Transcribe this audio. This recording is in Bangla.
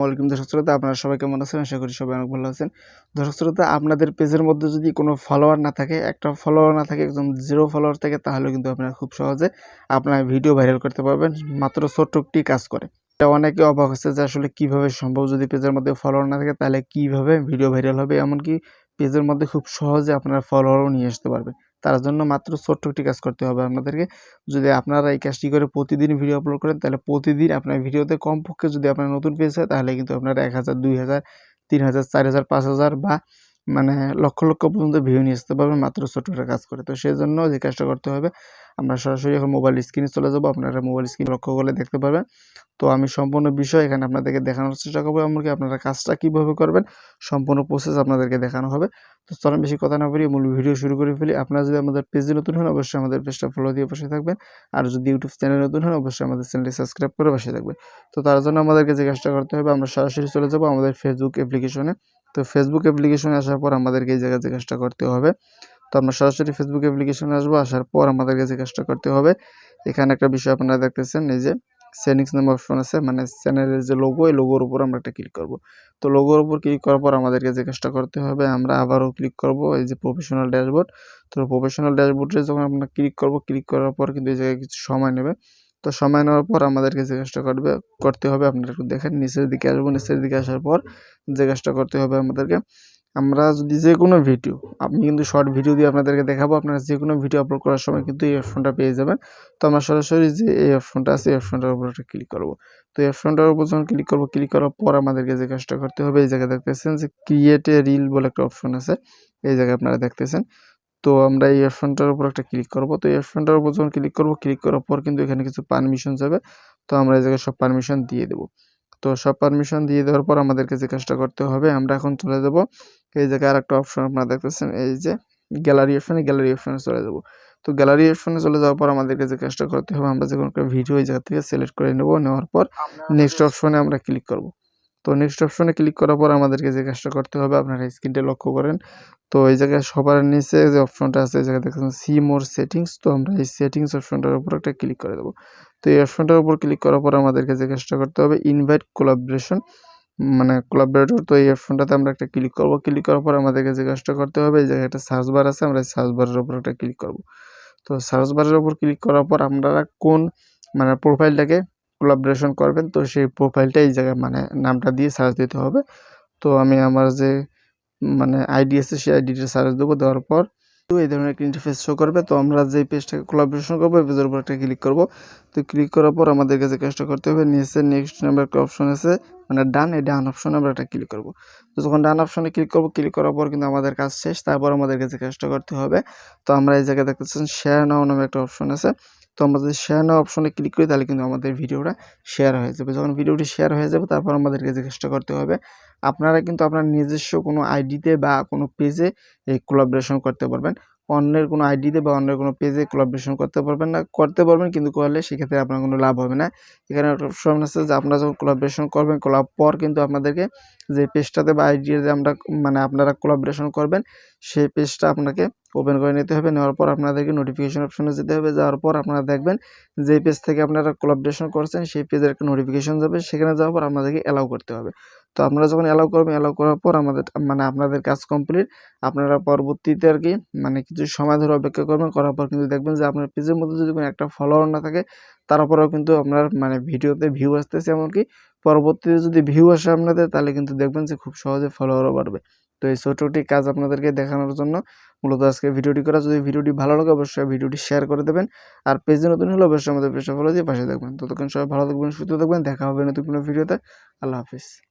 ওয়েলকাম দর্শক শ্রোতা, আপনারা সবাই কেমন আছেন? আশা করি সবাই অনেক ভালো আছেন। দর্শক শ্রোতা, আপনাদের পেজের মধ্যে যদি কোনো ফলোয়ার না থাকে, একটা ফলোয়ার না থাকে, একদম জিরো ফলোয়ার থাকে, তাহলে কিন্তু আপনারা খুব সহজে আপনার ভিডিও ভাইরাল করতে পারবেন। মাত্র ছোট্ট একটি কাজ করে। এটা অনেকে অবাক হচ্ছে যে আসলে কীভাবে সম্ভব যদি পেজের মধ্যে ফলোয়ার না থাকে, তাহলে কীভাবে ভিডিও ভাইরাল হবে? এমনকি পেজের মধ্যে খুব সহজে আপনারা ফলোয়ারও নিয়ে আসতে পারবেন। তার জন্য মাত্র ছোট্ট একটি কাজ করতে হবে আপনাদেরকে। যদি আপনারা এই কাজটি করে প্রতিদিন ভিডিও আপলোড করেন, তাহলে প্রতিদিন আপনার ভিডিওতে কমপক্ষে যদি আপনার নতুন পেজ হয়, তাহলে কিন্তু আপনারা এক হাজার, দুই হাজার, তিন হাজার, চার হাজার, পাঁচ হাজার বা মানে লক্ষ লক্ষ পর্যন্ত ভিউ নিয়ে আসতে পারবেন মাত্র ছোট্ট একটা কাজ করে। তো সেই জন্য যে কাজটা করতে হবে, আমরা সরাসরি এখন মোবাইল স্ক্রিনে চলে যাব, আপনারা মোবাইল স্ক্রিন লক্ষ্য করলে দেখতে পাবেন তো আমি সম্পূর্ণ বিষয় এখানে আপনাদেরকে দেখানোর চেষ্টা করব, এমনকি আপনারা কাজটা কীভাবে করবেন সম্পূর্ণ প্রসেস আপনাদেরকে দেখানো হবে। তো চলেন বেশি কথা না বলি মূল ভিডিও শুরু করে ফেলি। আপনারা যদি আমাদের পেজে নতুন হন, অবশ্যই আমাদের পেজটা ফলো দিয়ে বসে থাকবেন। আর যদি ইউটিউব চ্যানেল নতুন হন, অবশ্যই আমাদের চ্যানেলটি সাবস্ক্রাইব করে বসে থাকবেন। তো তার জন্য আমাদেরকে যে কাজটা করতে হবে, আমরা সরাসরি চলে যাব আমাদের ফেসবুক অ্যাপ্লিকেশনে তো ফেসবুক অ্যাপ্লিকেশনে আসার পর আমাদেরকে এই জায়গায় কাজটা করতে হবে। তো আমরা সরাসরি ফেসবুক অ্যাপ্লিকেশনে আসব, আসার পর আমাদেরকে যে কাজটা করতে হবে। এখানে একটা বিষয় আপনারা দেখতেছেন, এই যে সেটিংস নাম্বার অপশন আছে মানে চ্যানেলের যে লোগো এই লোগোর উপর আমরা একটা ক্লিক করব। তো লোগোর উপর ক্লিক করার পর আমাদেরকে যে কাজটা করতে হবে, আমরা আবারও ক্লিক করব এই যে প্রফেশনাল ড্যাশবোর্ড তো প্রফেশনাল ড্যাশবোর্ডে যখন আমরা ক্লিক করব ক্লিক করার পর কিন্তু এই জায়গায় কিছু সময় নেবে। তো সময় নেওয়ার পর আমাদেরকে যে কাজটা করবে, করতে হবে আপনারা একটু দেখেন, নিচের দিকে আসব, নিচের দিকে আসার পর যে কাজটা করতে হবে আমাদেরকে। আমরা যদি যে কোনো ভিডিও আমি কিন্তু শর্ট ভিডিও দিয়ে আপনাদেরকে দেখাবো, আপনারা যে কোনো ভিডিও আপলোড করার সময় কিন্তু এই অপশনটা পেয়ে যাবেন। তো আমরা সরাসরি যে এই অপশনটা আছে, এই অপশনটার উপর একটা ক্লিক করব। তো এই অপশনটার উপর যখন ক্লিক করব ক্লিক করার পর আমাদেরকে যে কাজটা করতে হবে, এই জায়গায় দেখতেছেন যে ক্রিয়েট এ রিল বলে একটা অপশন আছে, এই জায়গায় আপনারা দেখতেছেন। তো আমরা এই অপশনটার উপর একটা ক্লিক করব। তো এই অপশনটার উপর যখন ক্লিক করব ক্লিক করার পর কিন্তু এখানে কিছু পারমিশন যাবে। তো আমরা এই জায়গায় সব পারমিশন দিয়ে দেবো। তো সব পারমিশন দিয়ে দেওয়ার পর আমাদেরকে যে কাজটা করতে হবে আমরা এখন চলে যাব। এই জায়গায় আর একটা অপশন আপনারা দেখতেছেন এই যে গ্যালারি অপশনে গ্যালারি অপশনে চলে যাব। তো গ্যালারি অপশনে চলে যাওয়ার পর আমাদেরকে যে কাজটা করতে হবে আমরা যে কোনো একটা ভিডিও এই জায়গা থেকে সিলেক্ট করে নেব নেওয়ার পর নেক্সট অপশনে আমরা ক্লিক করব। তো নেক্সট অপশনে ক্লিক করার পর আমাদেরকে যে কাজটা করতে হবে, আপনারা স্ক্রিনটা লক্ষ্য করেন। তো এই জায়গায় সবার নিচে যে অপশনটা আছে, এই জায়গায় দেখছেন সি মোর সেটিংস তো আমরা এই সেটিংস অপশনটার উপর একটা ক্লিক করে দেবো। তো এই অপশনটার উপর ক্লিক করার পর আমাদেরকে যে কাজটা করতে হবে ইনভাইট কোলাবরেশন মানে কোলাবরেটর তো এই অপশনটাতে আমরা একটা ক্লিক করব। ক্লিক করার পর আমাদেরকে যে কাজটা করতে হবে, এই জায়গায় একটা সার্চ বার আছে, আমরা সার্চ বারের উপর একটা ক্লিক করব। তো সার্চ বারের উপর ক্লিক করার পর আপনারা কোন মানে প্রোফাইলটাকে কোলাবরেশন করবেন, তো সেই প্রোফাইলটা এই জায়গায় মানে নামটা দিয়ে সার্চ দিতে হবে। তো আমি আমার যে মানে আইডি আছে, সেই আইডিটা সার্চ দেবো, দেওয়ার পর তো এই ধরনের একটা ইন্টারফেস শো করবে। তো আমরা যে পেজটাকে কোলাবরেশন করব, এই পেজের উপর একটা ক্লিক করব। তো ক্লিক করার পর আমাদের কাছে কাজটা করতে হবে, নিচে নেক্সট নাম্বার একটা অপশন আছে মানে ডান এই ডান অপশনে আমরা একটা ক্লিক করব। তো যখন ডান অপশনে ক্লিক করব ক্লিক করার পর কিন্তু আমাদের কাজ শেষ, তারপর আমাদের কাছে কাজটা করতে হবে। তো আমরা এই জায়গায় দেখতেছেন শেয়ার নাও নামে একটা অপশন আছে। তো আমরা যদি শেয়ার নাও অপশনে ক্লিক করি, তাহলে কিন্তু আমাদের ভিডিওটা শেয়ার হয়ে যাবে। যখন ভিডিওটি শেয়ার হয়ে যাবে, তারপর আমাদেরকে জিজ্ঞাসা করতে হবে, আপনারা কিন্তু আপনার নিজস্ব কোনো আইডিতে বা কোনো পেজে এই কোলাবরেশন করতে পারবেন। অন্যের কোনো আইডিতে বা অন্যের কোনো পেজে কোলাবরেশন করতে পারবেন না, করতে পারবেন কিন্তু করলে সেক্ষেত্রে আপনার কোনো লাভ হবে না। এখানে অপশন আছে যে আপনারা যখন কোলাবরেশন করবেন, করার পর কিন্তু আপনাদেরকে যে পেজটাতে বা আইডিতে আমরা মানে আপনারা কোলাবরেশন করবেন, সেই পেজটা আপনাকে ওপেন করে নিতে হবে। নেওয়ার পর আপনাদেরকে নোটিফিকেশন অপশনে যেতে হবে। যাওয়ার পর আপনারা দেখবেন যে পেজ থেকে আপনারা কোলাবরেশন করছেন, সেই পেজের একটা নোটিফিকেশন যাবে। সেখানে যাওয়ার পর আপনাদেরকে অ্যালাউ করতে হবে। তো আপনারা যখন অ্যালাউ করবেন অ্যালাউ করার পর আমাদের মানে আপনাদের কাজ কমপ্লিট আপনারা পরবর্তীতে আর কি মানে কিছু সময় ধরে অপেক্ষা করবেন, করার পর কিন্তু দেখবেন যে আপনার পেজের মধ্যে যদি কোনো একটা ফলোয়ার না থাকে, তারপরেও কিন্তু আপনার মানে ভিডিওতে ভিউ আসতেছে এমনকি, পরবর্তীতে যদি ভিউ আসে আপনাদের, তাহলে কিন্তু দেখবেন যে খুব সহজে ফলোয়ারও বাড়বে। তো এই ছোটোটি কাজ আপনাদেরকে দেখানোর জন্য মূলত আজকে ভিডিওটি করা। যদি ভিডিওটি ভালো লাগে, অবশ্যই ভিডিওটি শেয়ার করে দেবেন। আর পেজে নতুন হলে অবশ্যই আমাদের পেজটা ফলো দিয়ে পাশে থাকবেন। ততক্ষণ সবাই ভালো থাকবেন, সুস্থ থাকবেন। দেখা হবে নতুন কোনো ভিডিওতে। আল্লাহ হাফিজ।